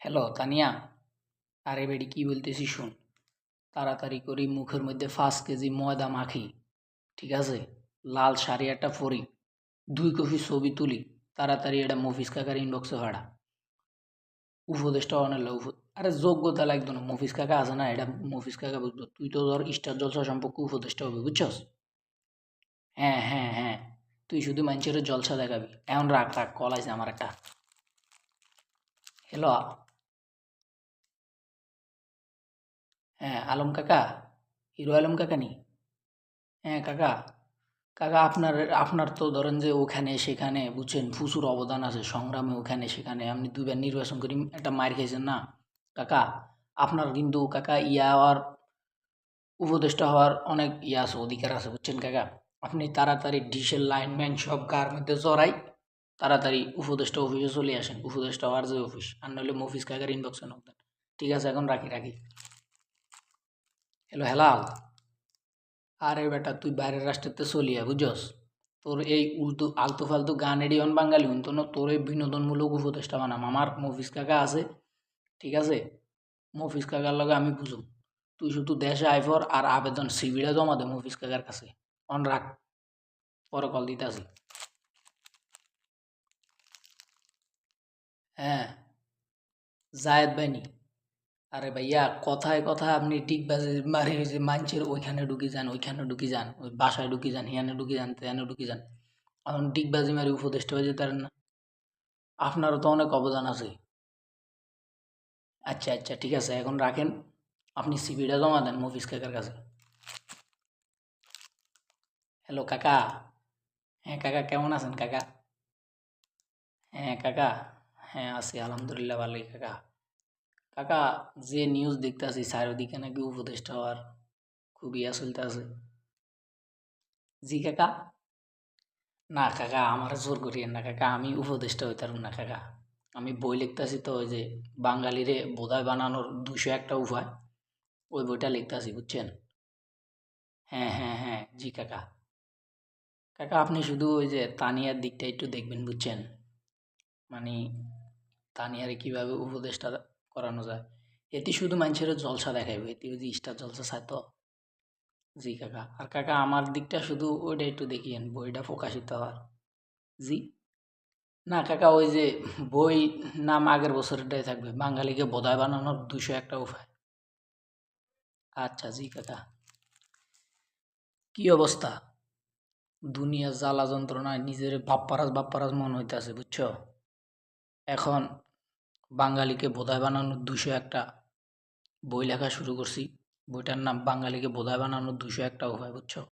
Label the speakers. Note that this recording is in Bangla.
Speaker 1: হ্যালো, তানিয়া। আরে বেডি, কি বলতেছি শুন। তাড়াতাড়ি করি মুখের মধ্যে পাঁচ কেজি ময়দা মাখি, ঠিক আছে? লাল শাড়ি একটা পরি, দুই কপি ছবি তুলি, তাড়াতাড়ি এটা মফিস কাকার ইনবক্সে ভাড়া। উপদেশটা অনেক উপ আরে যোগ্যতা লাগতো না মফিস কাকা আছে না, এটা মফিস কাকা বুঝব তুই তো ধর স্টার জলসা সম্পর্কে উপদেশটা হবে, বুঝছস? হ্যাঁ হ্যাঁ হ্যাঁ। তুই শুধু মানুষের জলসা দেখাবি। এমন রাখ রাখ কল আছে আমার একটা। হ্যালো হ্যাঁ আলম কাকা? হিরো আলম কাকা নি হ্যাঁ কাকা। কাকা, আপনার আপনার তো ধরেন যে ওখানে, সেখানে বুঝছেন, প্রচুর অবদান আছে, সংগ্রামে ওখানে, সেখানে। আপনি দুইবার নির্বাচন করি একটা মার খেয়েছেন না? কাকা, আপনার কিন্তু কাকা ইয়া হওয়ার, উপদেষ্টা হওয়ার অনেক ইয়া আছে, অধিকার আছে, বুঝছেন কাকা? আপনি তাড়াতাড়ি ডিসেল লাইনম্যান সব কার মধ্যে জড়াই, তাড়াতাড়ি উপদেষ্টা অফিসে চলে আসেন। উপদেষ্টা হওয়ার যে অফিস, আর নইলে মফিস কাকার ইনবক্সে নক ঠিক আছে, এখন রাখি রাখি। হ্যালো, হেলাল। আরে বেটা, তুই বাইরের রাষ্ট্রেতে চলিয়া বুঝস তোর এই উল্টো আলতু ফালতু গান এডিয়ন বাঙালি তো না? তোর এই বিনোদনমূলক উপদেষ্টা বানাম। আমার মফিস কাকা আছে, ঠিক আছে? মফিস কাকার লগে আমি বুঝুম তুই শুধু দেশে আইফর আর আবেদন সিবিটা জমা দে মফিস কাকার কাছে। অন রাখ। পরে কল দিতে আসি। হ্যাঁ। জায়েদ বাইনি আরে ভাইয়া, কথায় কথা আপনি ঠিক মারে যে মানুষের ওইখানে ঢুকি যান, ওইখানে ঢুকি যান, ওই বাসায় ঢুকি যান, হিয়ানে ঢুকি যান, তেয়ানে ঢুকি যান। এখন ডিগবাজি মারি উপদেষ্টা হয়ে যেতে পারেন না। আপনারও তো অনেক অবদান আছে। আচ্ছা আচ্ছা ঠিক আছে, এখন রাখেন। আপনি সিবিটা জমা দেন মফিস কাকার কাছে। হ্যালো কাকা। হ্যাঁ কাকা, কেমন আছেন, কাকা? হ্যাঁ কাকা। হ্যাঁ আছি, আলহামদুলিল্লাহ, ভালোই, কাকা। কাকা, যে নিউজ দেখতে আছি চারিদিকে নাকি উপদেষ্টা হওয়ার খুবই চলতে আছে। জি কাকা? না কাকা, আমার জোর করিয়েন না কাকা, আমি উপদেষ্টা হইতাম না কাকা। আমি বই লিখতেছি তো ওই যে বাঙালিরে বোধায় বানানোর দুশো একটা উপায়, ওই বইটা লিখতেছি, বুঝছেন? হ্যাঁ হ্যাঁ হ্যাঁ জি কাকা। কাকা, আপনি শুধু ওই যে তানিয়ার দিকটা একটু দেখবেন, বুঝছেন? মানে তানিয়ারে কীভাবে উপদেশটা করানো যায়। এটি শুধু মানুষের জলসা দেখাইবে, এটি যদি স্টার জলসা চায় তো। জি কাকা, আর কাকা, আমার দিকটা শুধু ওইটা একটু দেখিয়েন, বইটা প্রকাশিত হওয়ার। জি? না কাকা, ওই যে বই নাম আগের বছরটাই থাকবে, বাঙালিকে বোধায় বানানোর দুশো একটা উপায়। আচ্ছা জি কাকা। কি অবস্থা? দুনিয়া জ্বালা যন্ত্রণায় নিজের বাপ্পারাজ বাপ্পারাজ মন হইতেছে, বুঝছ? এখন বাঙালিকে বোধায় বানানোর দুশো একটা বই লেখা শুরু করছি। বইটার নাম বাঙালিকে বোধায় বানানোর দুশো একটা উপায় বুঝছ?